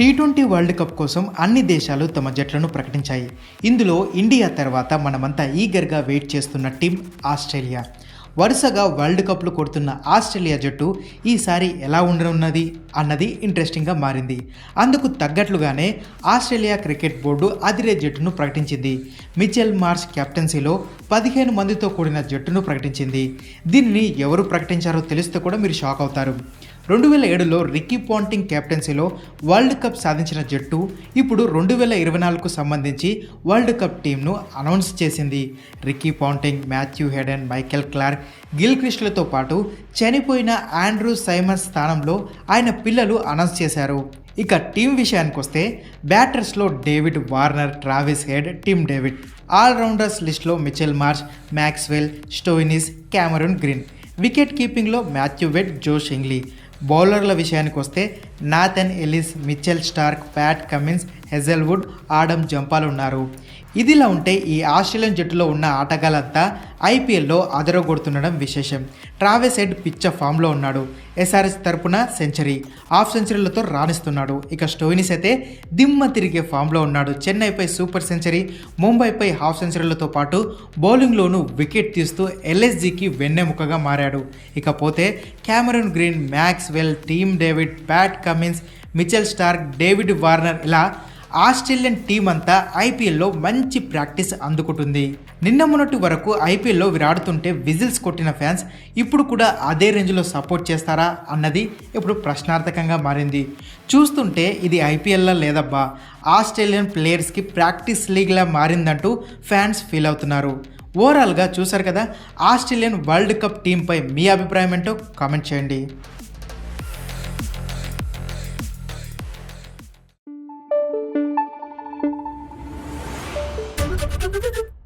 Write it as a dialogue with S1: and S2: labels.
S1: T twenty world cup కోసం అన్ని దేశాలు తమ జట్లను ప్రకటించాయి. ఇందులో ఇండియా తర్వాత మనమంతా ఈగర్గా వెయిట్ చేస్తున్న టీం ఆస్ట్రేలియా. వరుసగా వరల్డ్ కప్లు కొడుతున్న ఆస్ట్రేలియా జట్టు ఈసారి ఎలా ఉండనున్నది అన్నది ఇంట్రెస్టింగ్గా మారింది. అందుకు తగ్గట్లుగానే ఆస్ట్రేలియా క్రికెట్ బోర్డు అదిరే జట్టును ప్రకటించింది. మిచెల్ మార్చ్ కెప్టెన్సీలో పదిహేను మందితో కూడిన జట్టును ప్రకటించింది. దీనిని ఎవరు ప్రకటించారో తెలిస్తే కూడా మీరు షాక్ అవుతారు. రెండు వేల ఏడులో రిక్కీ పాంటింగ్ కెప్టెన్సీలో వరల్డ్ కప్ సాధించిన జట్టు ఇప్పుడు రెండు వేల ఇరవై నాలుగుకు సంబంధించి వరల్డ్ కప్ టీంను అనౌన్స్ చేసింది. Ricky Ponting Matthew Hayden Michael Clarke Gill క్రిస్టులతో పాటు చనిపోయిన ఆండ్రూ సైమన్స్ స్థానంలో ఆయన పిల్లలు అనౌన్స్ చేశారు. ఇక టీం విషయానికి వస్తే బ్యాటర్స్లో David Warner Travis Head Tim David. Allrounders లిస్ట్లో Mitchell Marsh Maxwell Stoinis Cameron Green. Wicket కీపింగ్లో Matthew Wade Josh Inglis బౌలర్ల విషయానికి వస్తే Nathan Ellis Mitchell Starc Pat Cummins Hazlewood Adam జంపాల్ ఉన్నారు ఇదిలా ఉంటే ఈ ఆస్ట్రేలియన్ జట్టులో ఉన్న ఆటగాళ్ళంతా ఐపీఎల్లో అదరగొడుతుండడం విశేషం. ట్రావెస్ హెడ్ పిచ్చ ఫామ్లో ఉన్నాడు. ఎస్ఆర్ఎస్ తరపున సెంచరీ హాఫ్ సెంచరీలతో రాణిస్తున్నాడు. ఇక స్టోయినిస్ అయితే దిమ్మ తిరిగే ఫామ్లో ఉన్నాడు. చెన్నైపై సూపర్ సెంచరీ ముంబైపై హాఫ్ సెంచరీలతో పాటు బౌలింగ్లోనూ వికెట్ తీస్తూ ఎల్ఎస్జీకి వెన్నెముకగా మారాడు. ఇకపోతే Cameron Green Maxwell Tim David Pat Cummins Mitchell Starc David Warner ఇలా ఆస్ట్రేలియన్ టీం అంతా ఐపీఎల్లో మంచి ప్రాక్టీస్ అందుకుంటుంది. నిన్న మొన్నటి వరకు ఐపీఎల్లో విరాడుతుంటే విజిల్స్ కొట్టిన ఫ్యాన్స్ ఇప్పుడు కూడా అదే రేంజ్లో సపోర్ట్ చేస్తారా అన్నది ఇప్పుడు ప్రశ్నార్థకంగా మారింది. చూస్తుంటే ఇది ఐపీఎల్లా లేదబ్బా ఆస్ట్రేలియన్ ప్లేయర్స్కి ప్రాక్టీస్ లీగ్లా మారిందంటూ ఫ్యాన్స్ ఫీల్ అవుతున్నారు. ఓవరాల్గా చూశారు కదా ఆస్ట్రేలియన్ వరల్డ్ కప్ టీంపై మీ అభిప్రాయం ఏంటో కామెంట్ చేయండి.
S2: Thank you.